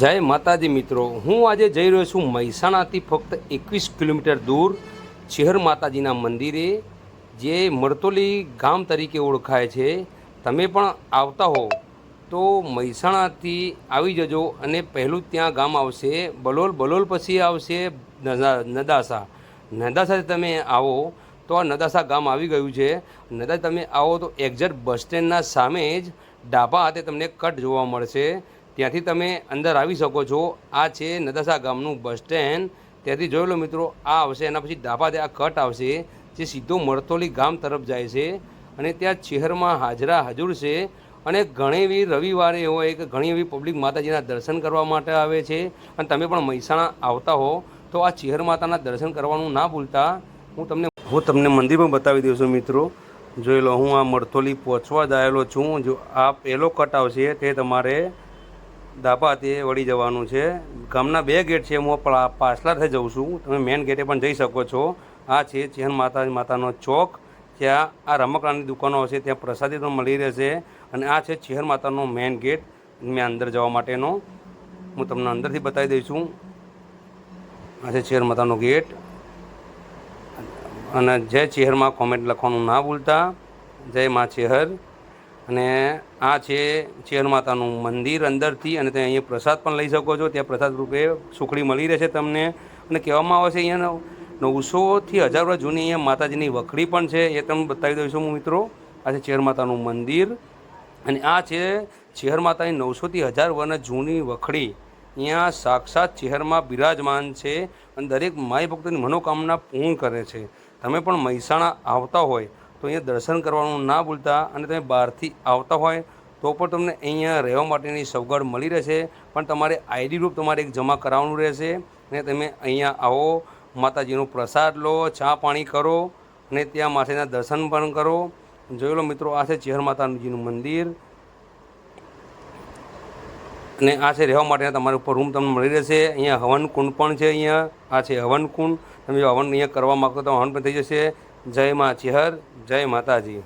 જય માતાજી મિત્રો, હું આજે જઈ રહ્યો છું મહેસાણાથી ફક્ત એકવીસ કિલોમીટર દૂર ચેહર માતાજીના મંદિરે, જે મરતોલી ગામ તરીકે ઓળખાય છે. તમે પણ આવતા હો તો મહેસાણાથી આવી જજો અને પહેલું ત્યાં ગામ આવશે, બલોલ બલોલ પછી આવશે નદાસા. નદાસાથી તમે આવો તો આ નદાસા ગામ આવી ગયું છે. નદા તમે આવો તો એક્ઝેક્ટ બસ સ્ટેન્ડના સામે જ ડાબા હાથે તમને કટ જોવા મળશે. ત્યાંથી તમે અંદર આવી શકો છો. આ છે નદાસા ગામનું બસ સ્ટેન્ડ. ત્યાંથી જોઈ લો મિત્રો, આ આવશે, એના પછી ડાબા આ કટ આવશે, જે સીધો મરતોલી ગામ તરફ જાય છે અને ત્યાં ચેહરમાં હાજરા હાજર છે અને ઘણી એવી રવિવારે હોય કે ઘણી એવી પબ્લિક માતાજીના દર્શન કરવા માટે આવે છે. અને તમે પણ મહેસાણા આવતા હો, તો આ ચેહર માતાના દર્શન કરવાનું ના ભૂલતા. હું તમને હું તમને મંદિર પણ બતાવી દઉં છું મિત્રો. જોઈ લો, હું આ મરથોલી પહોંચવા જ છું. જો આ પહેલો કટ આવશે, તે તમારે દાપા તે વળી જવાનું છે. ગામના બે ગેટ છે, હું પા- પાછલા થઈ જઉં છું. તમે મેઇન ગેટે પણ જઈ શકો છો. આ છે ચેહન માતા માતાનો ચોક. ત્યાં આ રમકડાની દુકાનો હશે, ત્યાં પ્રસાદી પણ મળી રહેશે. અને આ છે ચેહર માતાનો મેઇન ગેટ મેં અંદર જવા માટેનો. હું તમને અંદરથી બતાવી દઈશું આ છે ચેહર માતાનો ગેટ અને જય ચેહરમાં કોમેન્ટ લખવાનું ના ભૂલતા. જય મા ચેહર. અને આ છે ચેર માતાનું મંદિર અંદરથી અને ત્યાં અહીંયા પ્રસાદ પણ લઈ શકો છો. ત્યાં પ્રસાદ રૂપે સુખડી મળી રહેશે તમને. અને કહેવામાં આવે છે અહીંયા નવસોથી હજાર વર્ષ જૂની અહીંયા માતાજીની વખડી પણ છે. એ તમને બતાવી દઉં છું હું મિત્રો. આ છે ચેર માતાનું મંદિર. અને આ છે ચેહર માતાની નવસોથી હજાર વર્ષ જૂની વખડી. અહીંયા સાક્ષાત ચેહરમાં બિરાજમાન છે અને દરેક માય ભક્તોની મનોકામના પૂર્ણ કરે છે. તમે પણ મહેસાણા આવતા હોય તો અહીંયા દર્શન કરવાનું ના ભૂલતા અને તમે બહારથી આવતા હોય તો પણ તમને અહીંયા રહેવા માટેની સગવડ મળી રહેશે. પણ તમારે આઈડી રૂપ તમારે એક જમા કરાવવાનું રહેશે અને તમે અહીંયા આવો, માતાજીનો પ્રસાદ લો, ચા પાણી કરો અને ત્યાં માતાજીના દર્શન પણ કરો. જોઈ લો મિત્રો, આ છે ચેહર માતાજીનું મંદિર. અને આ છે રહેવા માટે તમારા ઉપર રૂમ તમને મળી રહેશે. અહીંયા હવન કુંડ પણ છે અહીંયા. આ છે હવન કુંડ તમે જો હવન અહીંયા કરવા માગતો તો હવન પણ થઈ જશે. જય માં ચિહર જય માતાજી.